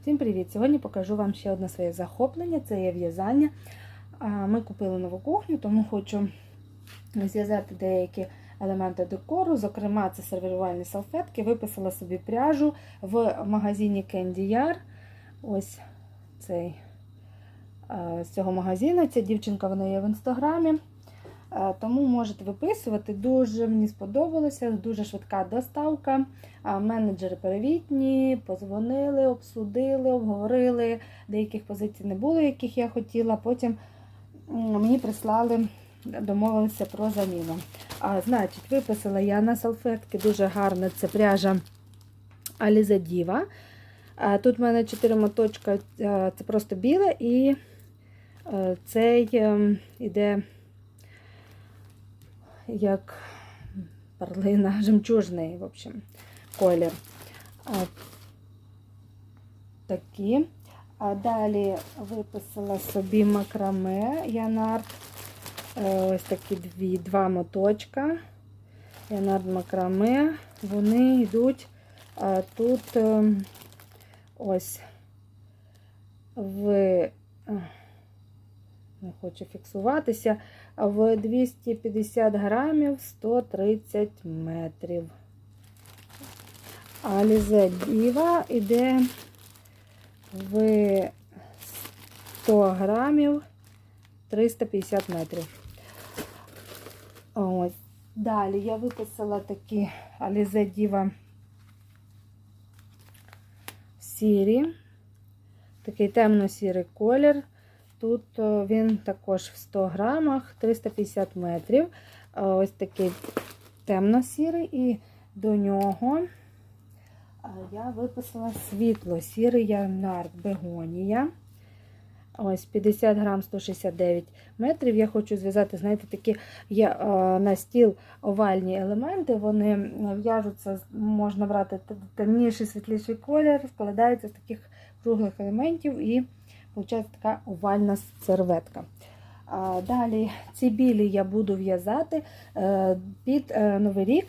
Всім привіт! Сьогодні покажу вам ще одне своє захоплення це є в'язання. Ми купили нову кухню, тому хочу зв'язати деякі елементи декору. Зокрема, це сервірувальні салфетки. Виписала собі пряжу в магазині Candy Yar. Ось цей з цього магазину. Ця дівчинка вона є в інстаграмі. А, Тому можете виписувати. Дуже мені сподобалося, дуже швидка доставка. Менеджери перевітні, позвонили, обсудили, обговорили. Деяких позицій не було, яких я хотіла. Потім мені прислали, домовилися про заміну. А, Значить, виписала я на салфетки дуже гарна це пряжа Aliza Diva. Тут в мене 4 моточка, це просто біле, і е, цей ем, іде як перлина, жемчужний, в общем, колір. А, такі. А далі виписала собі макраме Янард. Е, Ось такі дві, два моточка. Янард макраме. Вони йдуть а, тут е, ось в. Не хочу фіксуватися в 250 грамів 130 метрів. А діва йде в 100 грамів 350 метрів. Ось. Далі я виписала такі Алізе Діва сірі, такий темно-сірий колір. Тут е, він також в 100 грамах 350 метрів. Е, Ось такий темно-сірий, і до нього е, я виписала світло-сірий янард бегонія. Ось 50 грам 169 метрів. Я хочу зв'язати, знаєте, такі є на стіл овальні елементи. Вони в'яжуться, можна брати темніший, світліший колір, складаються з таких круглих елементів і виходить така овальна серветка. Далі ці білі я буду в'язати е, під е, Новий рік.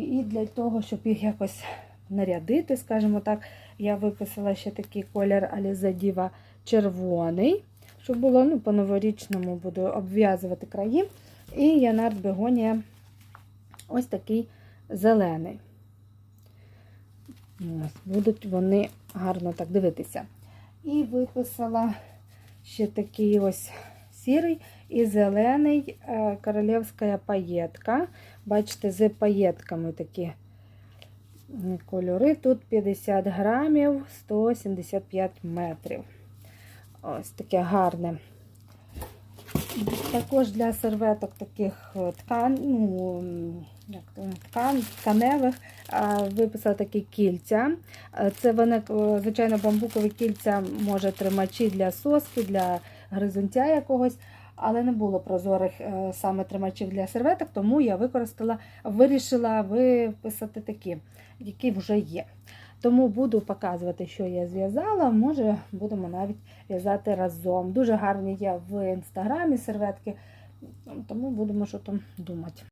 І для того, щоб їх якось нарядити, скажімо так, я виписала ще такий колір Diva червоний, щоб було ну, по-новорічному буду обв'язувати краї. І Янард Бегонія ось такий зелений. Ось, Будуть вони гарно так дивитися. І виписала ще такий ось сірий і зелений е, королівська паєтка. Бачите, з паєтками такі кольори. Тут 50 грамів, 175 метрів. Ось таке гарне. Також для серветок таких ткан, ну, як то, ткан, тканевих виписала такі кільця. Це вони, звичайно, бамбукові кільця, може тримачі для соски, для гризунця якогось, але не було прозорих е, саме тримачів для серветок, тому я використала, вирішила виписати такі, які вже є. Тому буду показувати, що я зв'язала. Може, будемо навіть в'язати разом. Дуже гарні є в інстаграмі серветки, тому будемо що там думати.